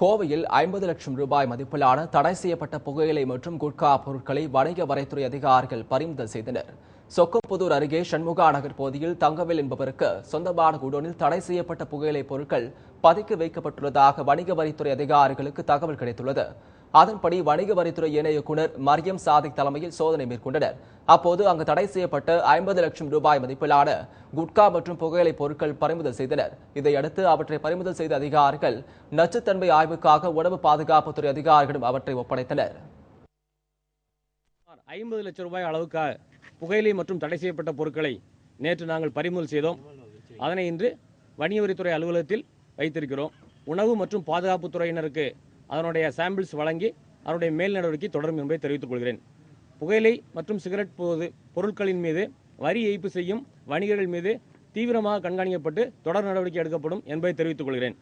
கோவையில் ஐம்பது லட்சம் ரூபாய் மதிப்பிலான தடை செய்யப்பட்ட புகையிலை மற்றும் குட்கா பொருட்களை வணிக வரைத்துறை அதிகாரிகள் பறிமுதல் செய்தனர். சொக்கம்புதூர் அருகே சண்முகா நகர் பகுதியில் தங்கவேல் என்பவருக்கு சொந்தமான குடோனில் தடை செய்யப்பட்ட புகையிலை பொருட்கள் பதுக்கி வைக்கப்பட்டுள்ளதாக வணிக வரித்துறை அதிகாரிகளுக்கு தகவல் கிடைத்துள்ளது. அதன்படி வணிக வரித்துறை இணை இயக்குநர் மரியம் சாதிக் தலைமையில் சோதனை மேற்கொண்டனர். அப்போது அங்கு தடை செய்யப்பட்ட ஐம்பது லட்சம் ரூபாய் மதிப்பிலான குட்கா மற்றும் புகையிலை பொருட்கள் பறிமுதல் செய்தனர். இதையடுத்து அவற்றை பறிமுதல் செய்த அதிகாரிகள் நச்சுத்தன்மை ஆய்வுக்காக உணவு பாதுகாப்புத்துறை அதிகாரிகளும் அவற்றை ஒப்படைத்தனர். ஐம்பது லட்சம் ரூபாய் அளவுக்கு புகையிலை மற்றும் தடை செய்யப்பட்ட பொருட்களை நேற்று நாங்கள் பறிமுதல் செய்தோம். அதனை இன்று வணிகவரித்துறை அலுவலகத்தில் வைத்திருக்கிறோம். உணவு மற்றும் பாதுகாப்புத்துறையினருக்கு அதனுடைய சாம்பிள்ஸ் வழங்கி அதனுடைய மேல் நடவடிக்கை தொடரும் என்பதை தெரிவித்துக் கொள்கிறேன். புகையிலை மற்றும் சிகரெட் போது பொருட்களின் மீது வரி ஏய்ப்பு செய்யும் வணிகர்கள் மீது தீவிரமாக கண்காணிக்கப்பட்டு தொடர் நடவடிக்கை எடுக்கப்படும் என்பதை தெரிவித்துக் கொள்கிறேன்.